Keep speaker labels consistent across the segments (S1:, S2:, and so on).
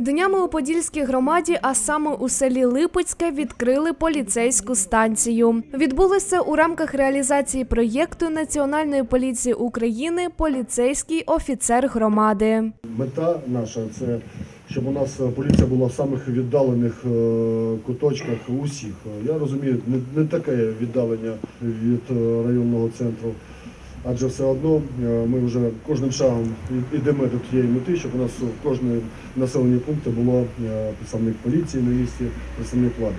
S1: Днями у Подільській громаді, а саме у селі Липецьке, відкрили поліцейську станцію. Відбулося у рамках реалізації проєкту Національної поліції України Поліцейський офіцер громади.
S2: Мета наша це щоб у нас поліція була в самих віддалених е, куточках усіх. Я розумію, не, не таке віддалення від е, районного центру, адже все одно е, ми вже кожним шагом йдемо до тієї мети, щоб у нас в кожному населенні пункті було е, представник поліції на місці, представник влади.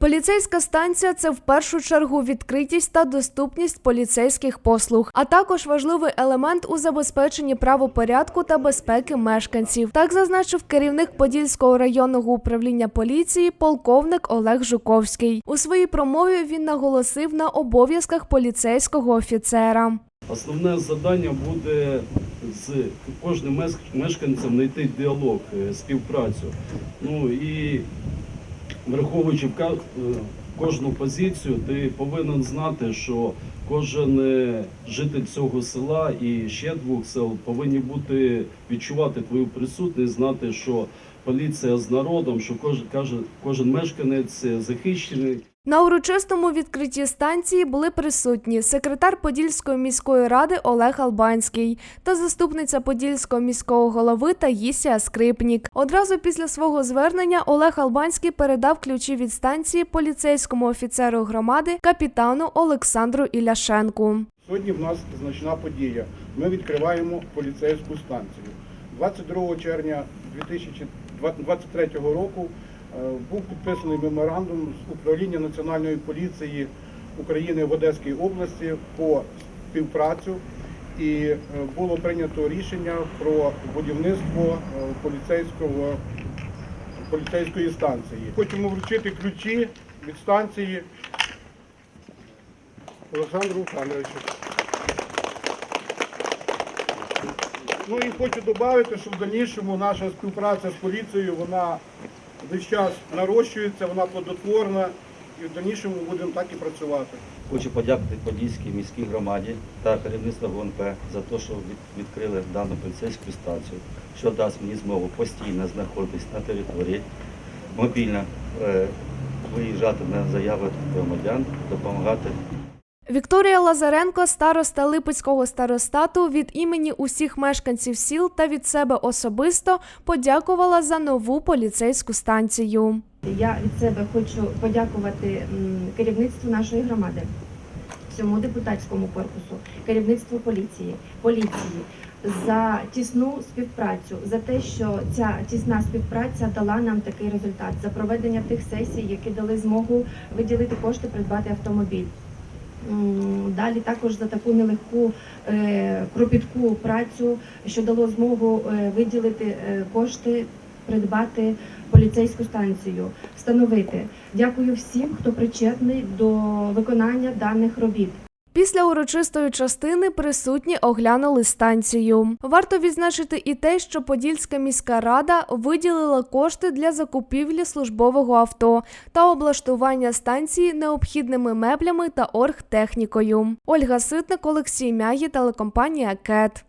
S1: Поліцейська станція це в першу чергу відкритість та доступність поліцейських послуг, а також важливий елемент у забезпеченні правопорядку та безпеки мешканців. Так зазначив керівник Подільського районного управління поліції, полковник Олег Жуковський. У своїй промові він наголосив на обов'язках поліцейського офіцера.
S3: Основне завдання буде з кожним мешканцем знайти діалог, е, співпрацю. Ну і враховуючи е, кожну позицію, ти повинен знати, що кожен е, житель цього села і ще двох сел повинні бути відчувати твою присутність, знати, що поліція з народом, що кожен каже, кожен мешканець захищений.
S1: На урочистому відкритті станції були присутні секретар Подільської міської ради Олег Албанський та заступниця Подільського міського голови Таїсія Скрипнік. Одразу після свого звернення Олег Албанський передав ключі від станції поліцейському офіцеру громади капітану Олександру Іляшенку.
S4: Сьогодні в нас значна подія. Ми відкриваємо поліцейську станцію. 22 червня 2023 року е, був підписаний меморандум з управління Національної поліції України в Одеській області по співпрацю і е, було прийнято рішення про будівництво е, поліцейського, поліцейської станції. Хочемо вручити ключі від станції Олександру Олександровичу. Ну і хочу додати, що в дальнішому наша співпраця з поліцією, вона весь час нарощується, вона плодотворна, і в дальнішому будемо так і працювати.
S5: Хочу подякувати Подільській міській громаді та керівництву ГУНП за те, що відкрили дану поліцейську станцію, що дасть мені змогу постійно знаходитись на території, мобільно е, виїжджати на заяви громадян, допомагати
S1: Вікторія Лазаренко, староста Липецького старостату, від імені усіх мешканців сіл та від себе особисто подякувала за нову поліцейську станцію.
S6: Я від себе хочу подякувати керівництву нашої громади, всьому депутатському корпусу, керівництву поліції, поліції за тісну співпрацю, за те, що ця тісна співпраця дала нам такий результат, за проведення тих сесій, які дали змогу виділити кошти, придбати автомобіль. Далі також за таку нелегку е, кропітку працю, що дало змогу е, виділити е, кошти, придбати поліцейську станцію, встановити. Дякую всім, хто причетний до виконання даних робіт.
S1: Після урочистої частини присутні оглянули станцію. Варто відзначити і те, що Подільська міська рада виділила кошти для закупівлі службового авто та облаштування станції необхідними меблями та оргтехнікою. Ольга Ситник, Олексій Мягі, телекомпанія КЕТ.